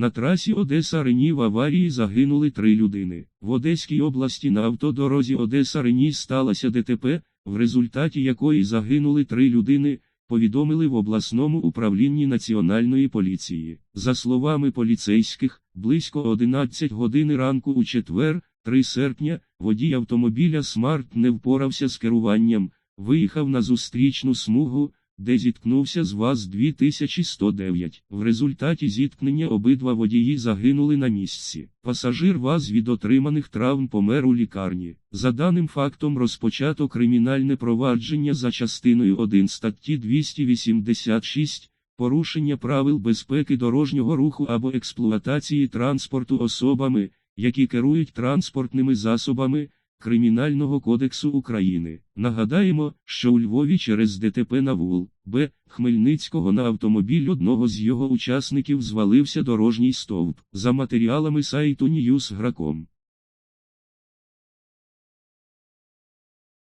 На трасі Одеса Рені в аварії загинули три людини. В Одеській області на автодорозі Одеса Рені сталося ДТП, в результаті якої загинули три людини, повідомили в обласному управлінні Національної поліції. За словами поліцейських, близько 11 години ранку у четвер, 3 серпня, водій автомобіля Смарт не впорався з керуванням, виїхав на зустрічну смугу, де зіткнувся з ВАЗ-2109. В результаті зіткнення обидва водії загинули на місці. Пасажир ВАЗ від отриманих травм помер у лікарні. За даним фактом розпочато кримінальне провадження за частиною 1 статті 286 порушення правил безпеки дорожнього руху або експлуатації транспорту особами, які керують транспортними засобами. Кримінального кодексу України. Нагадаємо, що у Львові через ДТП на вул Б. Хмельницького на автомобіль одного з його учасників звалився дорожній стовп. За матеріалами сайту Newsgrakом.